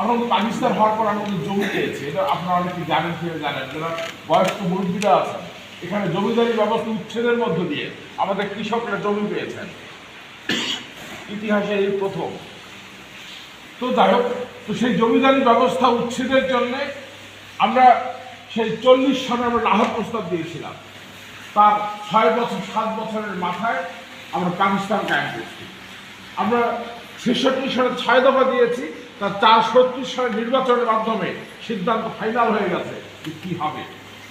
আমরা পাকিস্তান হওয়ার পর কিন্তু জমি পেয়েছি। এটা আপনারা অনেকে জানেন ফিরে জানেন। যারা বয়স্ক মুরব্বীরা আছেন, এখানে জমিদারি ব্যবস্থা উচ্ছেদের মধ্য দিয়ে আমাদের কৃষকরা জমি পেয়েছেন। ইতিহাসে এই প্রথম। তো যাই হোক, তো সেই জমিদারি ব্যবস্থা উচ্ছেদের জন্য আমরা সেই চল্লিশ সনে আমরা লাহোর প্রস্তাব দিয়েছিলাম। তার ছয় বছর, সাত বছরের মাথায় আমরা পাকিস্তান কায়েম করছি। আমরা ছেষট্টি সালে ছয় দফা দিয়েছি। তার চার সত্তর সালের নির্বাচনের মাধ্যমে সিদ্ধান্ত ফাইনাল হয়ে গেছে যে কী হবে।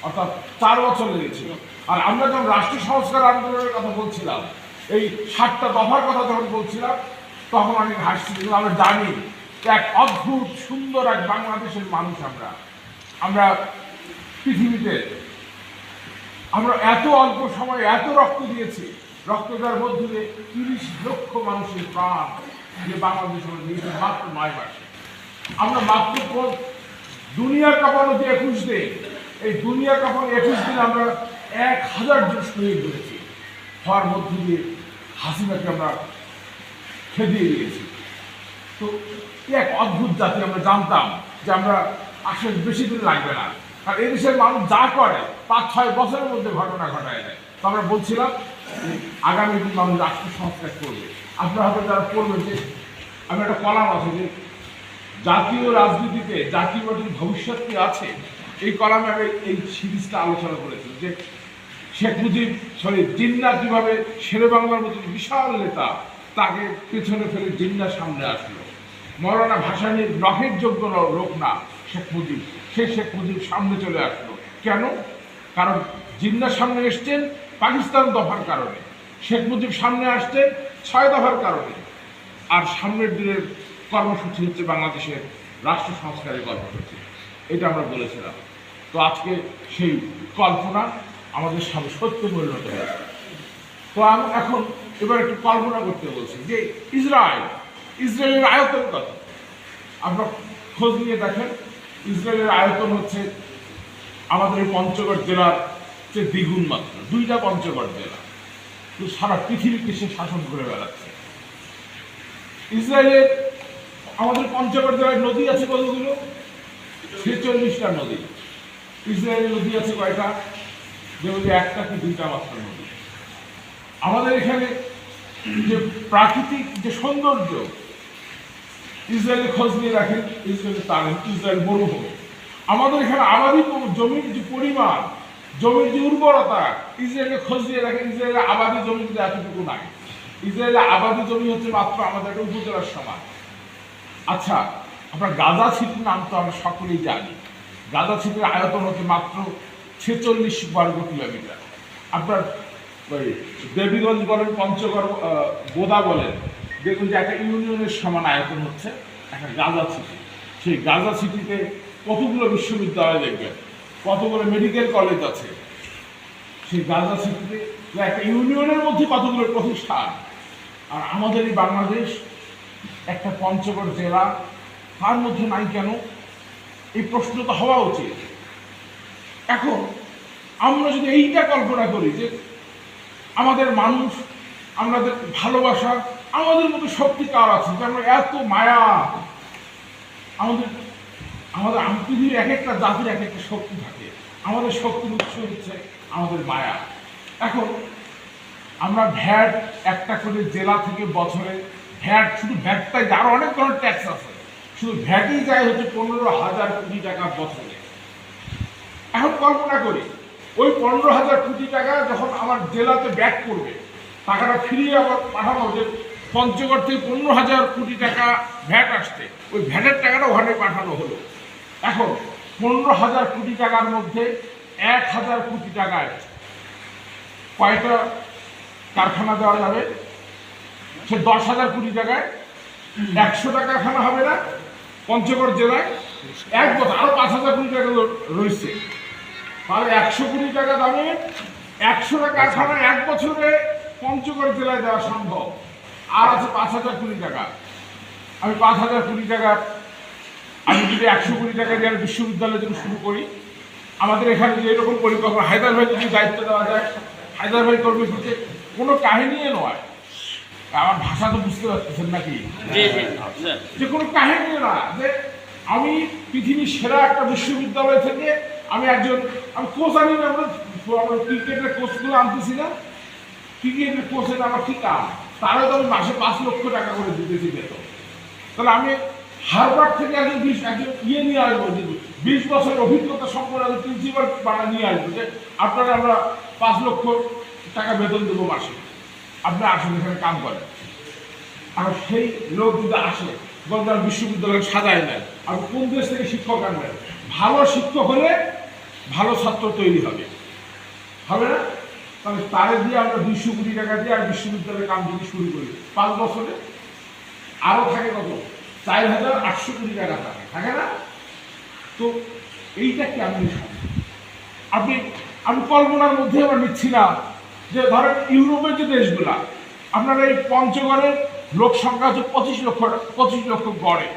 অর্থাৎ চার বছর লেগেছিল। আর আমরা যখন রাষ্ট্র সংস্কার আন্দোলনের কথা বলছিলাম, এই সাতটা দফার কথা যখন বলছিলাম, তখন আমি হাসছি, কিন্তু আমরা জানি এক অদ্ভুত, সুন্দর এক বাংলাদেশের মানুষ আমরা। আমরা পৃথিবীতে আমরা এত অল্প সময়ে এত রক্ত দিয়েছি রক্ত দেওয়ার মধ্যে তিরিশ লক্ষ মানুষের প্রাণ। যে বাংলাদেশ দিয়েছি মাত্র নয় মাসে আমরা মাত্র দুনিয়া কাঁপানো যে একুশ দিন, এই দুনিয়া কাঁপানো একুশ দিন আমরা এক হাজার জন শহীদ হয়েছি। হওয়ার মধ্য দিয়ে হাসিনাকে আমরা খেদিয়ে দিয়েছি। তো এক অদ্ভুত জাতি আমরা জানতাম যে আমরা আসলে বেশি দিন লাগবে না। আর এই দেশের মানুষ যা করে, পাঁচ, ছয় বছরের মধ্যে ঘটনা ঘটায় দেয়। তো আমরা বলছিলাম আগামী দিন মানুষ রাষ্ট্র সংস্কার করবে। আপনারা হয়তো যারা করবেন যে আমি একটা কলাম আছে যে জাতীয় রাজনীতিতে জাতীয় ভবিষ্যৎ কি আছে? এই কলামে আমি এই সিরিজটা আলোচনা করেছি যে শেখ মুজিব, সরি জিন্না কীভাবে শেরে বাংলার মতো বিশাল নেতা তাকে পেছনে ফেলে জিন্না সামনে আসলো। মৌলানা ভাসানির নখের যোগ্য লোক না শেখ মুজিব। সে শেখ মুজিব সামনে চলে আসলো। কেন? কারণ জিন্নার সামনে এসছেন পাকিস্তান দফার কারণে। শেখ মুজিব সামনে আসছেন ছয় দফার কারণে। আর সামনের দিনের কর্মসূচি হচ্ছে বাংলাদেশের রাষ্ট্র সংস্কারের কর্মসূচি। এটা আমরা বলেছিলাম। তো আজকে সেই কল্পনা আমাদের সামনে সত্য পরিণত হয়েছে। তো আমি এখন এবার একটু কল্পনা করতে বলছি যে ইসরায়েল, ইসরায়েলের আয়তন কত? আপনার খোঁজ নিয়ে দেখেন, ইসরায়েলের আয়তন হচ্ছে আমাদের এই পঞ্চগড় জেলার চেয়ে দ্বিগুণ মাত্র, দুইটা পঞ্চগড় জেলা। সারা পৃথিবীকে সে শাসন করে বেড়াচ্ছে। ইসরায়েলের আমাদের পঞ্চগড় নদী আছে কতগুলো? ছেচল্লিশটা নদী। ইসরায়েলের নদী আছে কয়টা? যেমন যে একটা কি দুইটা মাত্র নদী। আমাদের এখানে যে প্রাকৃতিক যে সৌন্দর্য ইসরায়েলের খোঁজ নিয়ে রাখেন ইসরায়েলের তার, ইসরায়েল মরুভূমি। আমাদের এখানে আবাদি জমির যে পরিমাণ জমির যে উর্বরতা ইসরায়েলের খোঁজ নিয়ে রাখেন ইসরায়েলের আবাদি জমি কিন্তু এতটুকু নাই। ইসরায়েলের আবাদি জমি হচ্ছে মাত্র আমাদের একটা উপজেলার সমান আচ্ছা আপনার গাজা সিটির নাম তো আমরা সকলেই জানি। গাজা সিটির আয়তন হচ্ছে মাত্র ছেচল্লিশ বর্গ কিলোমিটার। আপনার ওই দেবীগঞ্জ বলেন, পঞ্চগড় বোদা বলেন, দেখুন যে একটা ইউনিয়নের সমান আয়তন হচ্ছে একটা গাজা সিটি সেই গাজা সিটিতে কতগুলো বিশ্ববিদ্যালয় দেখবেন? কতগুলো মেডিকেল কলেজ আছে? সেই গাজা সিটিতে একটা ইউনিয়নের মধ্যে কতগুলো প্রতিষ্ঠান? আর আমাদের এই বাংলাদেশ একটা পঞ্চগড় জেলা, তার মধ্যে নাই কেন? এই প্রশ্ন তো হওয়া উচিত। এখন আমরা যদি এইটা কল্পনা করি যে আমাদের মানুষ, আমাদের ভালোবাসা, আমাদের মতো শক্তি কার আছে আমরা এত মায়া, আমাদের আমাদের আম- পৃথিবীর এক একটা জাতির এক একটা শক্তি থাকে। আমাদের শক্তির উৎস হচ্ছে আমাদের মায়া। এখন আমরা ভ্যাট একটা করে জেলা থেকে বছরে ভ্যাট শুধু ভ্যাটটাই যায়, আরও অনেক ধরনের ট্যাক্স আছে। শুধু ভ্যাটই যায় হচ্ছে পনেরো হাজার কোটি টাকা বছরে। এখন কল্পনা করি ওই পনেরো হাজার কোটি টাকা যখন আমার জেলাতে ব্যাক করবে টাকাটা ফিরিয়ে আবার পাঠানো যে পঞ্চগড় থেকে পনেরো হাজার কোটি টাকা ভ্যাট আসছে ওই ভ্যাটের টাকাটা ওখানে পাঠানো হলো। এখন পনেরো হাজার কোটি টাকার মধ্যে এক হাজার কোটি টাকায় কয়টা কারখানা দেওয়া যাবে? সে দশ হাজার কোটি টাকায় একশো টাকা কারখানা হবে না? পঞ্চগড় জেলায় এক বছর আরও পাঁচ হাজার কোটি টাকা রয়েছে। তাহলে একশো কোটি টাকা দামে একশো টাকা কারখানা এক বছরে পঞ্চগড় জেলায় দেওয়া সম্ভব। আর আছে পাঁচ হাজার কোটি টাকা। আমি পাঁচ হাজার কোটি টাকা আমি যদি একশো কোটি টাকা দিয়ে বিশ্ববিদ্যালয় জন্য শুরু করি আমাদের এখানে যে এরকম পরিকল্পনা হায়দার ভাই যদি দায়িত্ব দেওয়া যায় হায়দার ভাই করবে হচ্ছে কোনো কাহিনী নয়। আমার ভাষা তো বুঝতে পারতেছেন নাকি। যে কোনো কাহিনী না যে আমি পৃথিবীর সেরা একটা বিশ্ববিদ্যালয় থেকে আমি একজন আমি কোচ আনি না আমরা আমরা ক্রিকেটের কোচগুলো আনতেছি না। ক্রিকেটের কোচের আমার কি কাজ তারা তো আমি মাসে পাঁচ লক্ষ টাকা করে দিতেছি বেতন। তাহলে আমি হারবার্ড থেকে একজন বিশ একজন ইয়ে নিয়ে আসব বিশ বছর অভিজ্ঞতা সম্পন্ন একজন প্রিন্সিপাল বানা নিয়ে আসব, যে আপনারা আমরা পাঁচ লক্ষ টাকা বেতন দেবো মাসে। আপনি আসেন, এখানে কাম করেন। আর সেই লোক যদি আসে গঙ্গার বিশ্ববিদ্যালয় সাজায় নেন আর কোন দেশ থেকে শিক্ষক আনবেন ভালো শিক্ষক হলে ভালো ছাত্র তৈরি হবে। হবে না? তাহলে তারে দিয়ে আমরা দুইশো কোটি টাকা দিয়ে আর বিশ্ববিদ্যালয়ের কাম যদি শুরু করি, পাঁচ বছরে। আরও থাকে কত? চার হাজার আটশো কোটি টাকা থাকে থাকে না? তো এইটা সম্ভব? আপনি, আমি কল্পনার মধ্যে আবার নিচ্ছি না যে ধরেন ইউরোপের যে দেশগুলা, আপনার এই পঞ্চগড়ের লোক সংখ্যা হচ্ছে পঁচিশ লক্ষ পঁচিশ লক্ষ গড়ে।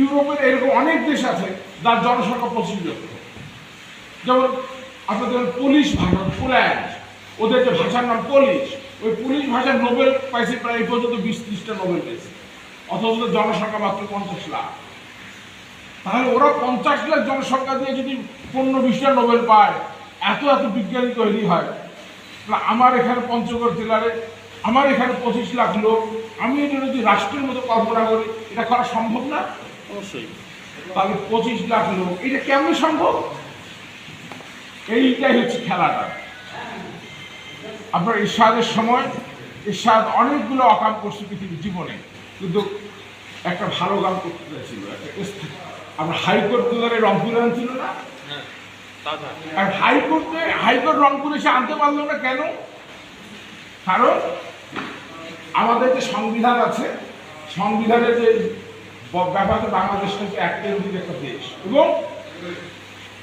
ইউরোপের এরকম অনেক দেশ আছে যার জনসংখ্যা পঁচিশ লক্ষ। যেমন আপনাদের পুলিশ ভাষা পোল্যান্ড ওদের যে ভাষার নাম পুলিশ, ওই পুলিশ ভাষার নোবেল পাইছে প্রায় এই পর্যন্ত বিশ ত্রিশটা নোবেল পেয়েছে। অথচ জনসংখ্যা মাত্র পঞ্চাশ লাখ। তাহলে ওরা পঞ্চাশ লাখ জনসংখ্যা দিয়ে যদি পনেরো বিশটা নোবেল পায় এত এত বিজ্ঞানী তৈরি হয়। আমার এখানে পঞ্চগড় জেলারে আমার এখানে পঁচিশ লাখ লোক আমি এটা যদি রাষ্ট্রের মতো কল্পনা করি এটা করা সম্ভব না? অবশ্যই। তাহলে পঁচিশ লাখ লোক এটা কেমন সম্ভব? এইটাই হচ্ছে খেলাটা। আপনার ইরশাদের সময় ইরশাদ অনেকগুলো অকাম করছে পৃথিবীর জীবনে। কিন্তু একটা ভালো গান করতে চাইছিল একটা আপনার হাইকোর্ট দুলারে রংপুরে আনছিল না? হ্যাঁ আর হাইকোর্টে হাইকোর্ট রংপুরে এসে আনতে পারল না কেন? কারণ আমাদের যে সংবিধান আছে সংবিধানের যে ব্যাপারে বাংলাদেশ কিন্তু একটাই অধিক একটা দেশ। এবং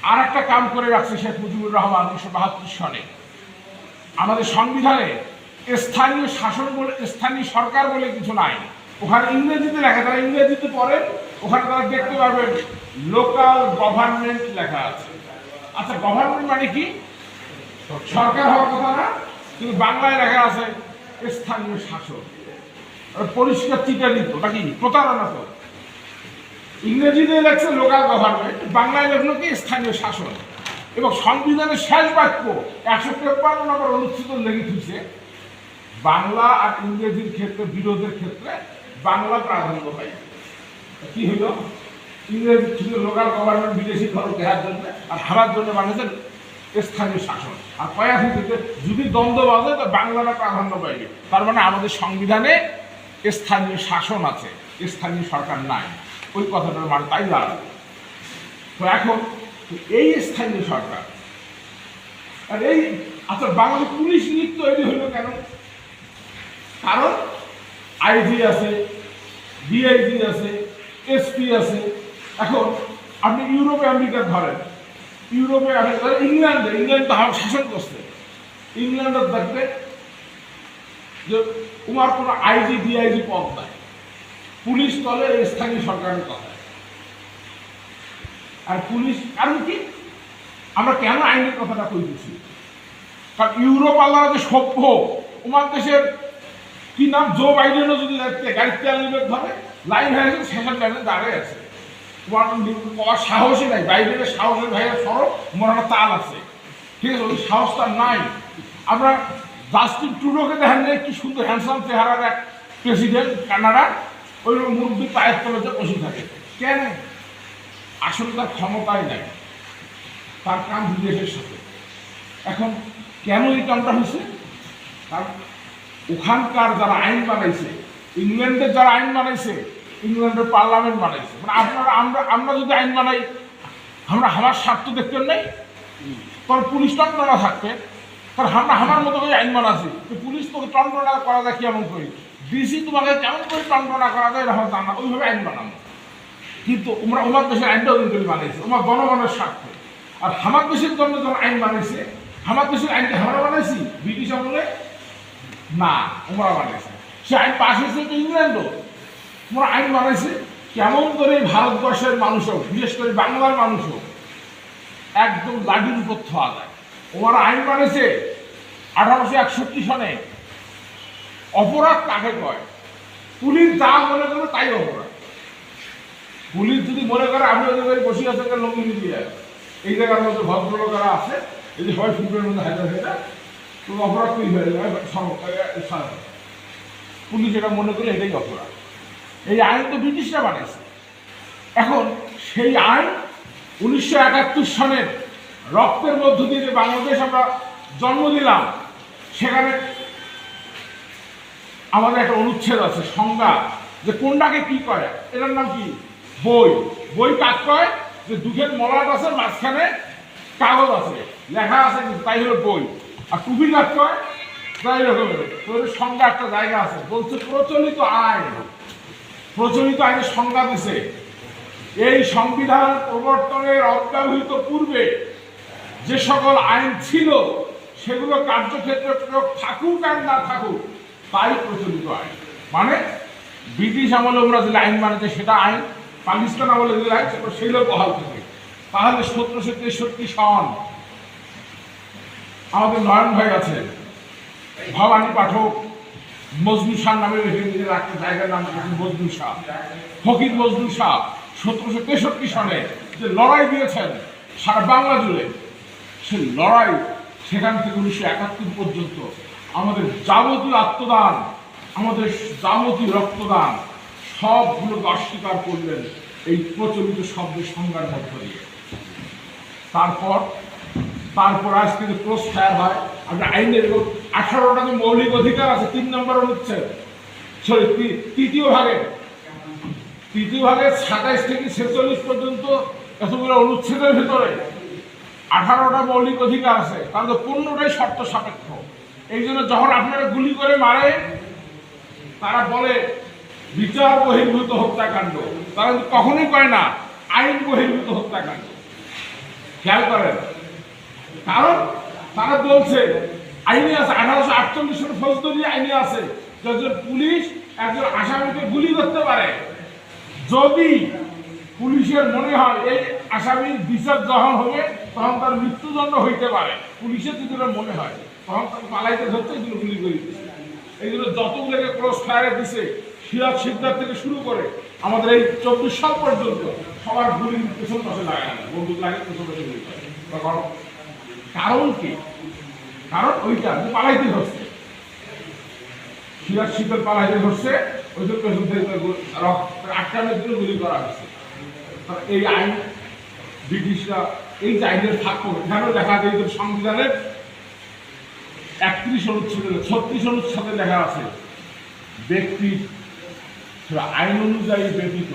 আর একটা কাম করে রাখছে শেখ মুজিবুর রহমান উনিশশো বাহাত্তর সনে। আমাদের সংবিধানে স্থানীয় শাসন বলে স্থানীয় সরকার বলে কিছু নাই। ওখানে ইংরেজিতে লেখা তারা ইংরেজিতে পড়ে, ওখানে তারা দেখতে পারবেন লোকাল গভর্নমেন্ট লেখা আছে। আচ্ছা গভর্নমেন্ট মানে কি? সরকার হওয়ার কথা না, কিন্তু বাংলায় লেখা আছে, স্থানীয় আর পরিষ্কার চিটারিত নাকি প্রতারণা তো ইংরেজিতে লেখছে লোকাল গভর্নমেন্ট বাংলায় লেখলো কি? স্থানীয় শাসন। এবং সংবিধানের শেষ বাক্য, একশো তেপ্পান্ন নম্বর অনুচ্ছেদ লেগে বাংলা আর ইংরেজির ক্ষেত্রে, বিরোধের ক্ষেত্রে বাংলা প্রাধান্য পাই। কি হইল? ইংরেজ ছিল লোকাল গভর্নমেন্ট বিদেশি খরচ দেওয়ার জন্য আর হারার জন্য বাংলাদেশের স্থানীয় শাসন। আর কয়া থেকে যদি দ্বন্দ্ব বাজে, তো বাংলাটা প্রাধান্য পাইবে তার মানে আমাদের সংবিধানে স্থানীয় শাসন আছে, স্থানীয় সরকার নাই। ওই কথাটার মানে তাই দাঁড়াবে তো এখন এই স্থানীয় সরকার, আর এই আচ্ছা বাংলাদেশ পুলিশ নীতি তৈরি হলো কেন? কারণ আইজি আছে ডিআইজি আছে, এসপি আছে। এখন আপনি ইউরোপে আমেরিকা ধরেন, ইউরোপে আমেরিকা ইংল্যান্ডে, ইংল্যান্ড তো আমার শাসন করছে। ইংল্যান্ডের দেখবে যে তোমার কোনো আইজি ডিআইজি পদ নাই। পুলিশ তলে স্থানীয় সরকারের কথা। আর পুলিশ, কারণ কি? আমরা কেন আইনের কথাটা কইতেছি? কারণ ইউরোপ আল্লাহ যে সভ্য। ওমার দেশের কি নাম? জো বাইডেনও যদি গাড়ির তেল নিবে ধরে, লাইন হয়ে গেছে লাইনে দাঁড়িয়ে আছে। তোমার সাহসই নাই। বাইডেনের সাহসের ভাইয়ের সরব মরানো তাল আছে। ঠিক আছে, ওই সাহস তার নাই। আমরা জাস্টিন টুডোকে দেখেন যে কি সুন্দর হ্যান্ডসাম চেহারার এক প্রেসিডেন্ট কানাডা। ওই মুরব্বী পায়ের তলে যে বসে থাকে। কেন? আসলে তার ক্ষমতাই নাই। তার কাম বিদেশের সাথে। এখন কেন এই কামটা হয়েছে? কারণ ওখানকার যারা আইন বানাইছে, ইংল্যান্ডের যারা আইন বানাইছে, ইংল্যান্ডের পার্লামেন্ট বানাইছে। মানে আপনারা, আমরা আমরা যদি আইন বানাই, আমরা আমার স্বার্থ দেখতেন নাই? তখন পুলিশ টন্টনা থাকবে কারণ আমরা আমার মতো করে আইন বানাচ্ছি তো পুলিশ তোকে টন্টনা করা যায় কেমন করে? ডিসি তোমাকে কেমন করে টন্টনা করা যায় এরকম জানা ওইভাবে আইন বানানো কিন্তু ওমরা ওমার দেশের আইনটা ওই করে বানাইছে ওমার জনগণের স্বার্থে। আর আমার দেশের জন্য যখন আইন বানাইছে আমার দেশের আইনটা আমরা বানাইছি, ব্রিটিশ আমলে না, ওমরা বানাইছে। সে আইন পাশ হয়েছে তো ইংল্যান্ডও ওমরা আইন বানাইছে, কেমন করে ভারতবর্ষের মানুষও বিশেষ করে বাংলার মানুষও একদম লাঠির উপর থাওয়া যায়। ওমরা আইন বানাইছে আঠারোশো একষট্টি সনে। অপরাধ কাকে কয়? পুলিশ যা মনে করে তাই অপরাধ। পুলিশ যদি মনে করে আপনি ওদের বসে তাহলে লঙ্গি দিয়ে এই জায়গার মধ্যে ভদ্রলোকেরা আছে এই যে সবাই ফুটের মধ্যে হাজার হাজার তো অপরাধ তৈরি হয়ে যাবে পুলিশ এটা মনে করে এটাই অপরাধ। এই আইন তো ব্রিটিশরা বানিয়েছে। এখন সেই আইন উনিশশো একাত্তর সনের রক্তের মধ্য দিয়ে যে বাংলাদেশ আমরা জন্ম দিলাম সেখানে আমাদের একটা অনুচ্ছেদ আছে, সংজ্ঞা, যে কোনটাকে কি করে? এটার নাম কি? বই। বই কাজ করে যে দুধের মলাট আছে, মাঝখানে কাগজ আছে। লেখা আছে তাই হলো বই। আর টুপি রকমের তোর সংজ্ঞা একটা জায়গা আছে। বলছে প্রচলিত আইন। প্রচলিত আইনের সংজ্ঞা দিছে। এই সংবিধান প্রবর্তনের অব্যবহৃত পূর্বে যে সকল আইন ছিল, সেগুলো কার্যক্ষেত্রে প্রয়োগ থাকুক আর না থাকুক, তাই প্রচলিত আইন। মানে ব্রিটিশ আমলে ওরা যে আইন মানেছে, সেটা আইন। পাকিস্তান আমলে যে আইন সেগুলো বহাল থাকে তাহলে সতেরোশো তেষট্টি সন আমাদের নয়ন ভাই আছে, ভবানী পাঠক, মজনু শাহ নামে রেখে নিজের একটা জায়গার নাম মজনু শাহ। ফকির মজনু শাহ, সতেরোশো তেষট্টি সনে যে লড়াই দিয়েছেন, সারা বাংলা জুড়ে সেই লড়াই সেখান থেকে উনিশশো একাত্তর পর্যন্ত আমাদের যাবতীয় আত্মদান, আমাদের যাবতীয় রক্তদান সবগুলোকে অস্বীকার করলেন এই প্রচলিত শব্দের সংজ্ঞার মধ্য দিয়ে। তারপর তারপর আজকে যে ক্রস ফায়ার হয়। আমরা আইনের আঠারোটা যে মৌলিক অধিকার আছে, তিন নম্বর অনুচ্ছেদ সরি তৃতীয় ভাগে। তৃতীয় ভাগে সাতাইশ থেকে ছেচল্লিশ পর্যন্ত এতগুলো অনুচ্ছেদের ভিতরে আঠারোটা মৌলিক অধিকার আছে। তার তো পনেরোটাই শর্ত সাপেক্ষ। এই জন্য যখন আপনারা গুলি করে মারে তারা বলে, বিচার বহির্ভূত হত্যাকাণ্ড। তারা কিন্তু কখনোই করে না, আইন বহির্ভূত হত্যাকাণ্ড। খেয়াল করেন কারণ তারা বলছে, আইনে আছে, আঠারোশো আটচল্লিশ সালে ফৌজদারি আইনে আছে। একজন পুলিশ একজন আসামিকে গুলি করতে পারে। যদি পুলিশের মনে হয় এই আসামির বিচার যখন হবে, তখন তার মৃত্যুদণ্ড হইতে পারে। পুলিশের যদি মনে হয়, তখন তাকে পালাইতে ধরতে এগুলো গুলি করে এইগুলো যতগুলোকে ক্রস ফায়ারে দিছে, সিরাজ সিদ্ধার থেকে শুরু করে আমাদের এই চব্বিশ সাল পর্যন্ত সবার গুলির পেছন পাশে লাগায় না বন্দুক লাগে পেছন পাশে গুলি করে। কারণ কি? কারণ ওইটা পালাইতে ধরছে। সিরাজ শীতল পালাইতে ধরছে, ওই জন্য আটকানোর জন্য গুলি করা হয়েছে। এই আইন, ব্রিটিশরা এই যে আইনের থাকব এখানেও দেখা যায় যে সংবিধানের একত্রিশ অনুচ্ছেদে, ছত্রিশ অনুচ্ছেদে লেখা আছে ব্যক্তির সেটা আইন অনুযায়ী ব্যতীত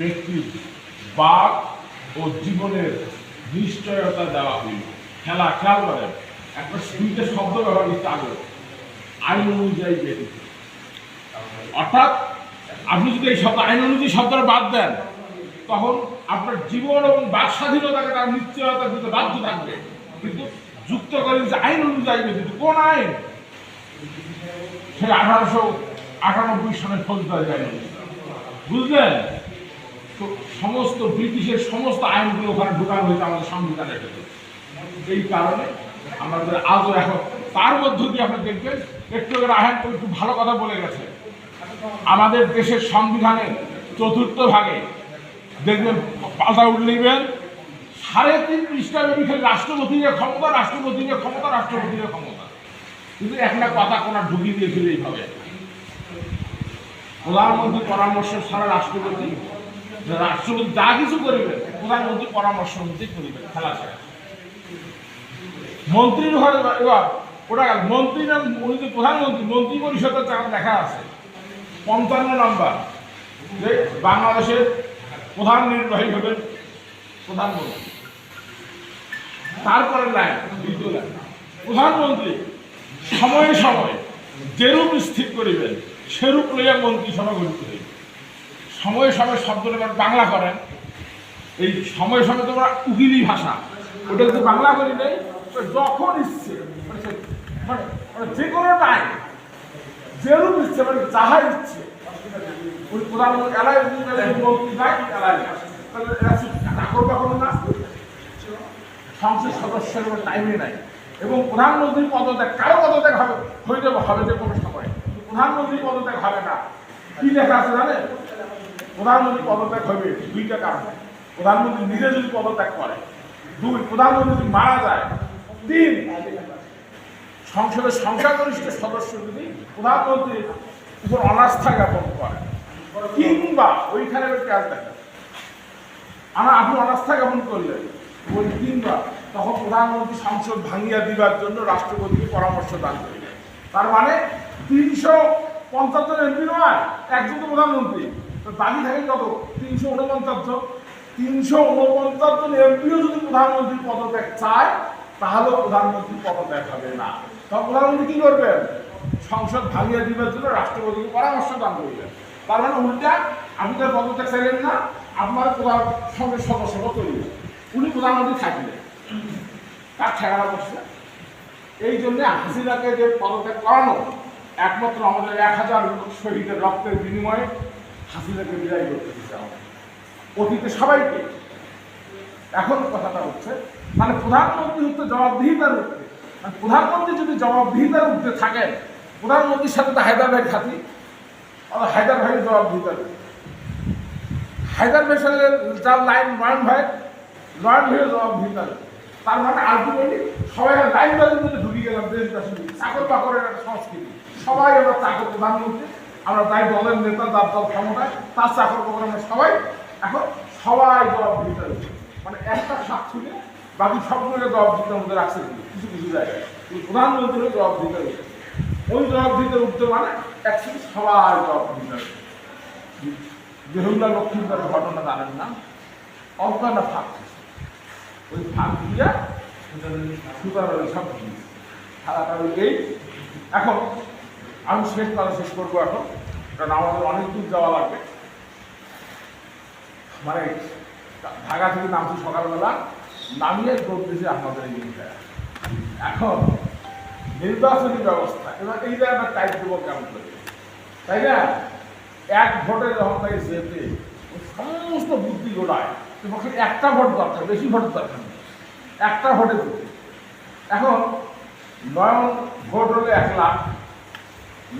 ব্যক্তির বাক ও জীবনের নিশ্চয়তা দেওয়া হইল। খেলা, খেয়াল করেন, একটা দুইটা শব্দ ব্যবহার করতে আগে আইন অনুযায়ী ব্যতীত অর্থাৎ আপনি যদি এই শব্দ, আইন অনুযায়ী শব্দটা বাদ দেন, তখন আপনার জীবন এবং বাক স্বাধীনতাকে তার নিশ্চয়তা দিতে বাধ্য থাকবে। কিন্তু যুক্ত করেন যে আইন অনুযায়ী ব্যতীত কোন আইন? সেই আঠারোশো আটানব্বই ফৌজদারি আইন অনুযায়ী। বুঝলেন? তো সমস্ত ব্রিটিশের সমস্ত আইনগুলো ওখানে ঢুকানো হয়েছে আমাদের সংবিধানের ভেতরে। এই কারণে আমাদের আজও এখন তার মধ্য দিয়ে আপনি দেখবেন, একটু রাহান একটু ভালো কথা বলে গেছে। আমাদের দেশের সংবিধানের চতুর্থ ভাগে দেখবেন, পাল্টা উঠলেবেন সাড়ে তিন পৃষ্ঠা খালি রাষ্ট্রপতির ক্ষমতা রাষ্ট্রপতির ক্ষমতা রাষ্ট্রপতির ক্ষমতা। কিন্তু একটা কথা কোনা ঢুকিয়ে দিয়েছিল এইভাবে। প্রধানমন্ত্রী পরামর্শ ছাড়া রাষ্ট্রপতি রাষ্ট্রপতি যা কিছু করিবেন, প্রধানমন্ত্রী পরামর্শ অনুযায়ী করিবেন, খেলা ছাড়া। মন্ত্রীর ঘরে এবার ওটা গেল। মন্ত্রী নাম উনি যে প্রধানমন্ত্রী, মন্ত্রী পরিষদের যারা লেখা আছে। পঞ্চান্ন নাম্বার, যে বাংলাদেশের প্রধান নির্বাহী হবেন প্রধানমন্ত্রী। তারপরে লাইন দ্বিতীয় লাইন প্রধানমন্ত্রী সময়ে সময়ে যেরূপ স্থির করিবেন, সেরূপ লইয়া মন্ত্রিসভা গঠিত হইবে। সময়ে সময়ে শব্দটা এবার বাংলা করেন। এই সময়ে সময়ে তোমরা উকিলি ভাষা। ওটা যদি বাংলা করি নেই যখন ইচ্ছে মানে মানে মানে যে কোনো টাইম যেরূপ ইচ্ছে মানে যাহা ইচ্ছে। ওই প্রধানমন্ত্রী নাই, এলাই। না। সংসদ সদস্যের কোনো টাইমে নাই। এবং প্রধানমন্ত্রী পদত্যাগ, কারও পদত্যাগ হবে হইতে হবে যে কোনো সময়। প্রধানমন্ত্রী পদত্যাগ হবে না। কি লেখা আছে জানে প্রধানমন্ত্রী পদত্যাগ হবে দুইটা কারণে। প্রধানমন্ত্রী নিজে যদি পদত্যাগ করে, দুই, প্রধানমন্ত্রী মারা যায় তিন সংসদের সংখ্যাগরিষ্ঠ সদস্য যদি প্রধানমন্ত্রীর উপর অনাস্থা জ্ঞাপন করে, কিংবা ওইখানে কাজ দেখা আমার আপনি অনাস্থা জ্ঞাপন করলেন, ওই কিংবা তখন প্রধানমন্ত্রী সংসদ ভাঙিয়া দিবার জন্য রাষ্ট্রপতিকে পরামর্শ দান করলেন। তার মানে তিনশো পঞ্চাশ জন এমপি নয়, একজন তো প্রধানমন্ত্রী। তো বাকি থাকে কত? তিনশো উনপঞ্চাশ জন। তিনশো উনপঞ্চাশ জন এমপিও যদি প্রধানমন্ত্রীর পদত্যাগ চায় তাহলেও প্রধানমন্ত্রী পদত্যাগ হবে না। তখন প্রধানমন্ত্রী কি করবেন? সংসদ ভাঙিয়ে দিবার জন্য রাষ্ট্রপতিকে পরামর্শ দান করবেন। তার মানে উল্টা আপনি তার পদত্যাগ চাইলেন না, আপনার প্রধান সঙ্গে সদস্যরা তৈরি উনি প্রধানমন্ত্রী থাকলেন। তার ঠেকানো করছে এই জন্য হাসিনাকে যে পদত্যাগ করানো, একমাত্র আমাদের এক হাজার শহীদের রক্তের বিনিময়ে হাসিনাকে বিদায় করতে দিতে হবে। অতীতে সবাইকে এখন কথাটা হচ্ছে মানে প্রধানমন্ত্রী হচ্ছে জবাবদিহিতার মানে প্রধানমন্ত্রী যদি জবাবদিহিতার উঠতে থাকেন, প্রধানমন্ত্রীর সাথে তো হায়দার ভাই খাতি হায়দার ভাইয়ের জবাবদিহিতার হায়দার ভাইয়ের যার লাইন নয়ন ভাই নয়ন ভাইয়ের জবাবদিহিতার। তার মানে আলটিমেটলি সবাই লাইন বাজের মধ্যে ঢুকে গেলাম দেশবাসী চাকর বাকরের একটা সংস্কৃতি। সবাই আমরা চাকর প্রধানমন্ত্রী, আমরা তাই দলের নেতা যার দল ক্ষমতায়, তার চাকর বাকর আমরা সবাই। এখন সবাই জবাবদিহিতার মানে একটা সাপ ছিল, বাকি সবগুলোকে জবাবদিহিতার মধ্যে রাখছে কিছু কিছু জায়গায়। কিন্তু প্রধানমন্ত্রীর জবাবদিহিতার উঠতে ওই জবাবদিহিতার উঠতে মানে অ্যাকচুয়ালি জবাবদিহিতার উঠতে। বেহুল্লা লক্ষ্মীদের ঘটনা জানেন না? একটা ফাঁক ওই ফাঁক দিয়া সুতার ওই সব খেলাটা এই এখন আমি শেষ তারা শেষ করব এখন, কারণ আমাদের অনেক দূর যাওয়া লাগবে। মানে ঢাকা থেকে নামছি সকালবেলা, নামিয়ে করতেছি আপনাদের এই জায়গায়। এখন নির্বাচনী ব্যবস্থা, এবার এই জায়গাটা টাইপ দেবো কেমন করে? তাই না? এক ভোটে যখন তাই যেতে সমস্ত বুদ্ধি তোমাকে একটা ভোট দরকার, বেশি ভোট দরকার একটা ভোটে এখন নয়ন ভোট হলে এক লাখ,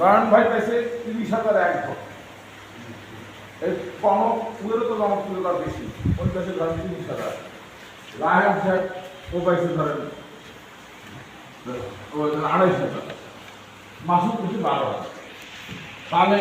নয়ন ভাই পেয়েছে তিরিশ হাজার এক ভোট। এই পুরো তো জনপ্রিয়তা বেশি। পঞ্চাশে ধরেন তিরিশ হাজার রায়ন সাহেব ও পাইছে ধরেন। আড়াইশ হাজার। মাসুদ পেয়েছে বারো হাজার। তাহলে